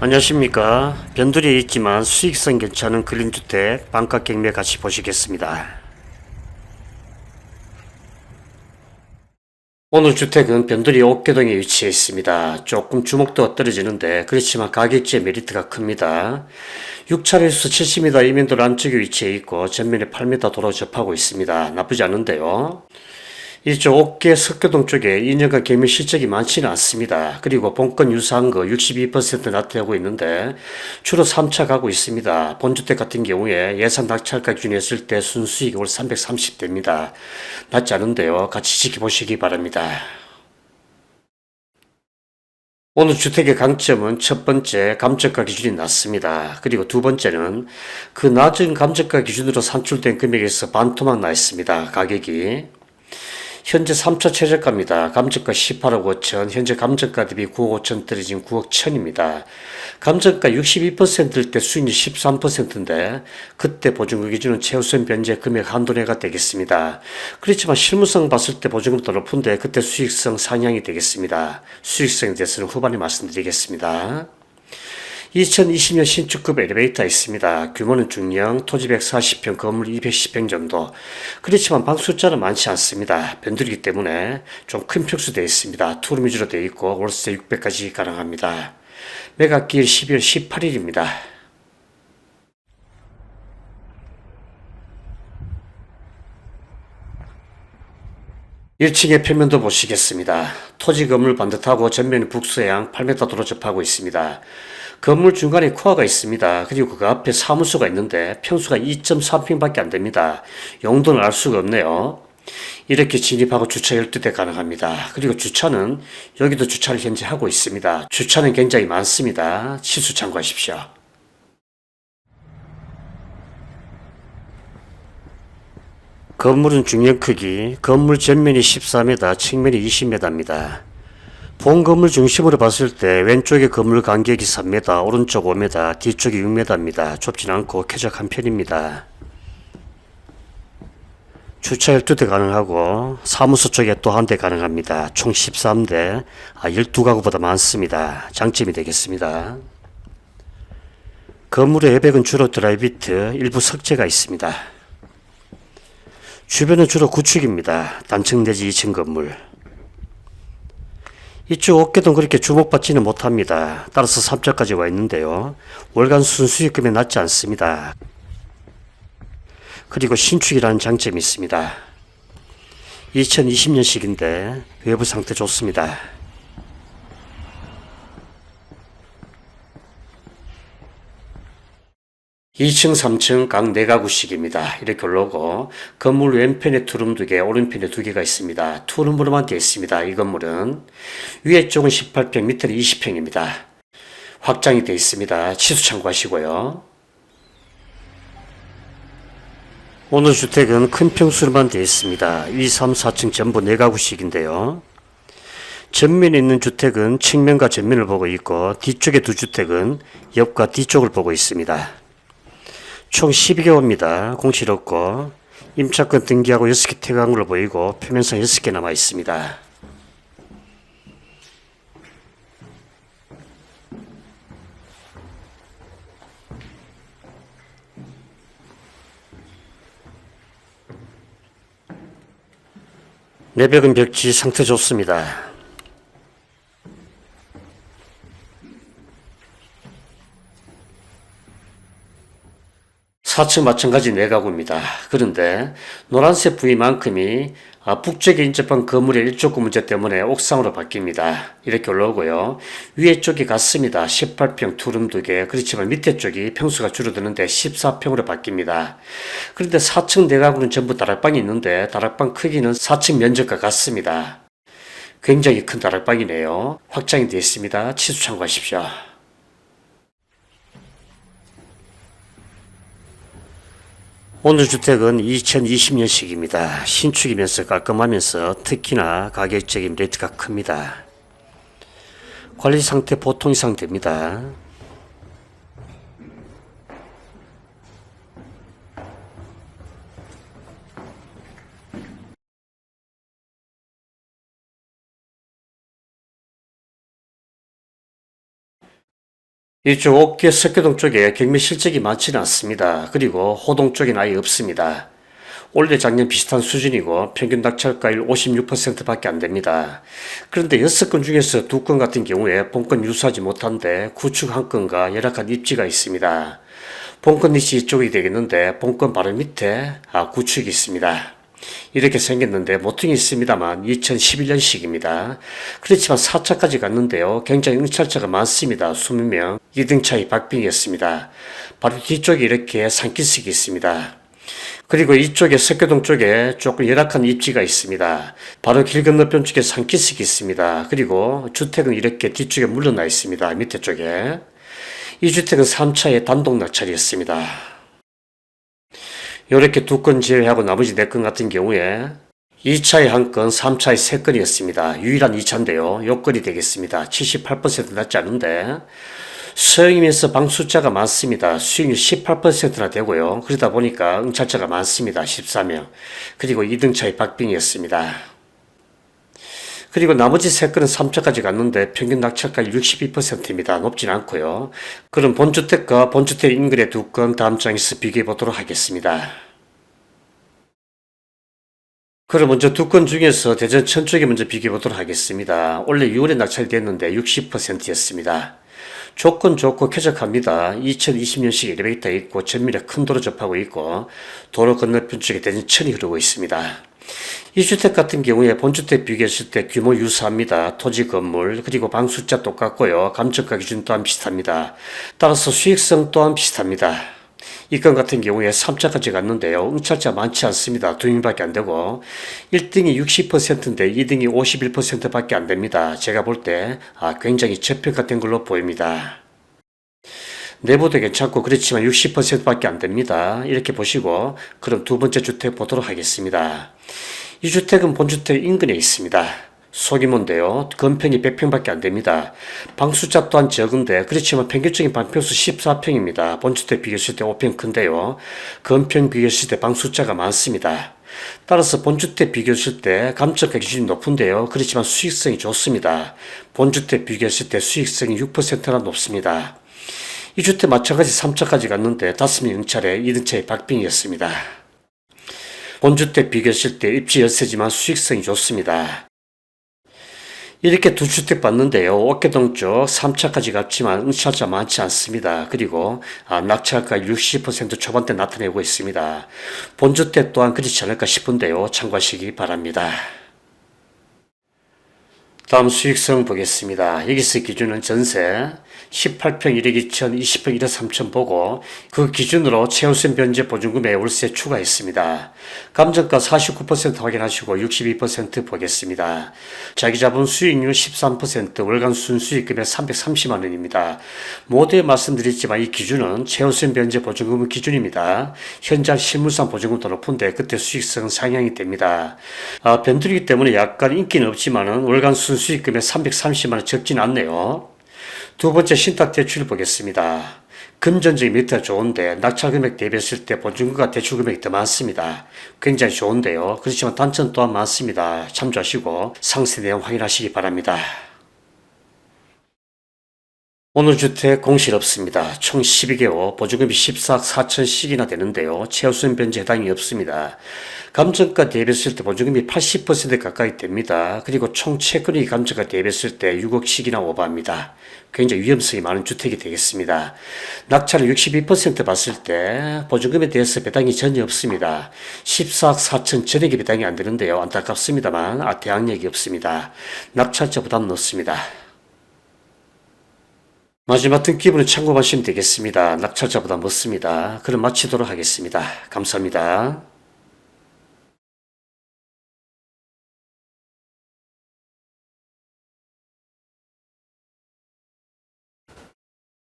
안녕하십니까. 변두리에 있지만 수익성 괜찮은 근린주택 반값 경매 같이 보시겠습니다. 오늘 주택은 변두리 옥계동에 위치해 있습니다. 조금 주목도가 떨어지는데 그렇지만 가격지의 메리트가 큽니다. 6차례에서 70m 이면도로 안쪽에 위치해 있고 전면에 8m 도로 접하고 있습니다. 나쁘지 않은데요. 이쪽 옥계 석교동 쪽에 2년간 개미 실적이 많지는 않습니다. 그리고 본건 유사한 거 62% 나타내고 있는데 주로 3차 가고 있습니다. 본주택 같은 경우에 예산 낙찰가 기준했을 때 순수익이 올 330대입니다. 낮지 않은데요. 같이 지켜보시기 바랍니다. 오늘 주택의 강점은 첫 번째 감정가 기준이 낮습니다. 그리고 두 번째는 그 낮은 감정가 기준으로 산출된 금액에서 반토막 나 있습니다. 가격이. 현재 3차 최저가입니다. 감정가 18억 5천, 현재 감정가 대비 9억 5천 떨어진 9억 1천입니다. 감정가 62%일 때 수익률 13%인데 그때 보증금 기준은 최우선 변제 금액 한도 내가 되겠습니다. 그렇지만 실무성 봤을 때 보증금도 높은데 그때 수익성 상향이 되겠습니다. 수익성에 대해서는 후반에 말씀드리겠습니다. 2020년 신축급 엘리베이터 있습니다. 규모는 중형, 토지 140평, 건물 210평 정도. 그렇지만 방 숫자는 많지 않습니다. 변두리기 때문에 좀 큰 평수 되어 있습니다. 투룸 위주로 되어 있고 월세 600까지 가능합니다. 매각기일 12월 18일입니다. 1층의 표면도 보시겠습니다. 토지 건물 반듯하고 전면 북서양 8m 도로 접하고 있습니다. 건물 중간에 코아가 있습니다. 그리고 그 앞에 사무소가 있는데 평수가 2.3평밖에 안 됩니다. 용도는 알 수가 없네요. 이렇게 진입하고 주차 12대 가능합니다. 그리고 주차는 여기도 주차를 현재 하고 있습니다. 주차는 굉장히 많습니다. 치수 참고하십시오. 건물은 중형 크기, 건물 전면이 14m, 측면이 20m입니다. 본 건물 중심으로 봤을 때 왼쪽에 건물 간격이 3m, 오른쪽 5m, 뒤쪽이 6m입니다. 좁진 않고 쾌적한 편입니다. 주차 12대 가능하고 사무소 쪽에 또 한 대 가능합니다. 총 13대, 아, 12가구보다 많습니다. 장점이 되겠습니다. 건물의 외벽은 주로 드라이비트, 일부 석재가 있습니다. 주변은 주로 구축입니다. 단층 내지 2층 건물. 이쪽 어깨도 그렇게 주목받지는 못합니다. 따라서 3차까지 와 있는데요. 월간 순수익금이 낮지 않습니다. 그리고 신축이라는 장점이 있습니다. 2020년식인데 외부 상태 좋습니다. 이층 3층 각 4가구씩입니다. 이렇게 올라오고 건물 왼편에 투룸 2개, 오른편에 2개가 있습니다. 투룸으로만 되어 있습니다. 이 건물은 위에 쪽은 18평, 밑에는 20평입니다. 확장이 되어 있습니다. 치수 참고하시고요. 오늘 주택은 큰 평수로만 되어 있습니다. 2, 3, 4층 전부 4가구씩인데요. 전면에 있는 주택은 측면과 전면을 보고 있고 뒤쪽에 두 주택은 옆과 뒤쪽을 보고 있습니다. 총 12개월입니다. 공실 없고 임차권 등기하고 6개 퇴거한 걸로 보이고 표면상 6개 남아 있습니다. 내벽은 벽지 상태 좋습니다. 4층 마찬가지 내가구입니다. 그런데 노란색 부위만큼이 아, 북쪽에 인접한 건물의 일조 구 문제 때문에 옥상으로 바뀝니다. 이렇게 올라오고요. 위에 쪽이 같습니다. 18평 투룸 2개. 그렇지만 밑에 쪽이 평수가 줄어드는데 14평으로 바뀝니다. 그런데 4층 내가구는 전부 다락방이 있는데 다락방 크기는 4층 면적과 같습니다. 굉장히 큰 다락방이네요. 확장이 되어 있습니다. 치수 참고하십시오. 오늘 주택은 2020년식입니다. 신축이면서 깔끔하면서 특히나 가격적인 메리트가 큽니다. 관리 상태 보통 이상 됩니다. 이쪽 옥계 석교동 쪽에 경매 실적이 많지는 않습니다. 그리고 호동 쪽에는 아예 없습니다. 올해 작년 비슷한 수준이고 평균 낙찰가율 56%밖에 안 됩니다. 그런데 6건 중에서 2건 같은 경우에 본건 유수하지 못한데 구축 한 건과 열악한 입지가 있습니다. 본건 위치 이쪽이 되겠는데 본건 바로 밑에 아, 구축이 있습니다. 이렇게 생겼는데 모퉁이 있습니다만 2011년식입니다. 그렇지만 4차까지 갔는데요. 굉장히 응찰자가 많습니다. 20명 2등 차이 박빙이었습니다. 바로 뒤쪽에 이렇게 산기슭이 있습니다. 그리고 이쪽에 석교동 쪽에 조금 열악한 입지가 있습니다. 바로 길 건너편 쪽에 산기슭이 있습니다. 그리고 주택은 이렇게 뒤쪽에 물러나 있습니다. 밑에 쪽에. 이 주택은 3차의 단독 낙찰이었습니다. 이렇게 두 건 제외하고 나머지 네 건 같은 경우에 2차에 한 건, 3차에 세 건이었습니다. 유일한 2차인데요. 요건이 되겠습니다. 78% 낮지 않은데 수영이면서 방 숫자가 많습니다. 수익률 18%나 되고요. 그러다 보니까 응찰자가 많습니다. 14명. 그리고 2등차의 박빙이었습니다. 그리고 나머지 세 건은 3차까지 갔는데 평균 낙찰가율 62%입니다. 높진 않고요. 그럼 본주택과 본주택 인근의 두 건 다음 장에서 비교해 보도록 하겠습니다. 그럼 먼저 두 건 중에서 대전 천 쪽에 먼저 비교해 보도록 하겠습니다. 원래 6월에 낙찰됐는데 60%였습니다. 조건 좋고 쾌적합니다. 2020년식 엘리베이터 있고 전면에 큰 도로 접하고 있고 도로 건너편 쪽에 대전 천이 흐르고 있습니다. 이 주택 같은 경우에 본주택 비교했을 때 규모 유사합니다. 토지 건물 그리고 방 숫자 똑같고요. 감정가 기준 또한 비슷합니다. 따라서 수익성 또한 비슷합니다. 이 건 같은 경우에 3차까지 갔는데요. 응찰자 많지 않습니다. 두 명밖에 안 되고 1등이 60%인데 2등이 51%밖에 안 됩니다. 제가 볼 때 아, 굉장히 저평가된 걸로 보입니다. 내부도 괜찮고 그렇지만 60%밖에 안 됩니다. 이렇게 보시고 그럼 두 번째 주택 보도록 하겠습니다. 이 주택은 본주택 인근에 있습니다. 소규모인데요. 건평이 100평밖에 안 됩니다. 방 숫자 또한 적은데 그렇지만 평균적인 방평수 14평입니다. 본주택 비교했을 때 5평 큰데요. 건평 비교했을 때방 숫자가 많습니다. 따라서 본주택 비교했을 때 감정가 기준이 높은데요. 그렇지만 수익성이 좋습니다. 본주택 비교했을 때 수익성이 6%나 높습니다. 이 주택 마찬가지 3차까지 갔는데 5명 응찰에 2등차의 박빙이었습니다. 본주택 비교했을 때 입지 열세지만 수익성이 좋습니다. 이렇게 두 주택 봤는데요. 어깨동 쪽 3차까지 갔지만 응찰자 많지 않습니다. 그리고 아, 낙찰가 60% 초반대 나타내고 있습니다. 본주택 또한 그렇지 않을까 싶은데요. 참고하시기 바랍니다. 다음 수익성 보겠습니다. 여기서 기준은 전세 18평 1억 2천, 20평 1억 3천 보고 그 기준으로 최우선 변제 보증금에 월세 추가했습니다. 감정가 49% 확인하시고 62% 보겠습니다. 자기 자본 수익률 13% 월간 순수익금액 330만 원입니다. 모두에 말씀드렸지만 이 기준은 최우선 변제 보증금 기준입니다. 현재 실물상 보증금도 높은데 그때 수익성은 상향이 됩니다. 아, 변두리기 때문에 약간 인기는 없지만은 월간 순 수익금액 330만 원 적진 않네요. 두 번째 신탁 대출 보겠습니다. 금전적인 메리트가 좋은데 낙찰 금액 대비했을 때 보증금과 대출 금액이 더 많습니다. 굉장히 좋은데요. 그렇지만 단점 또한 많습니다. 참조하시고 상세 내용 확인하시기 바랍니다. 오늘 주택 공실 없습니다. 총 12개호, 보증금이 14억 4천씩이나 되는데요. 최우선 변제 해당이 없습니다. 감정가 대비했을 때 보증금이 80% 가까이 됩니다. 그리고 총 채권이 감정가 대비했을 때 6억씩이나 오버합니다. 굉장히 위험성이 많은 주택이 되겠습니다. 낙찰을 62% 봤을 때 보증금에 대해서 배당이 전혀 없습니다. 14억 4천 전액이 배당이 안 되는데요. 안타깝습니다만 아, 대항력이 없습니다. 낙찰자 부담 넣습니다. 마지막 등기부는 참고하시면 되겠습니다. 낙찰자보다 못습니다. 그럼 마치도록 하겠습니다. 감사합니다.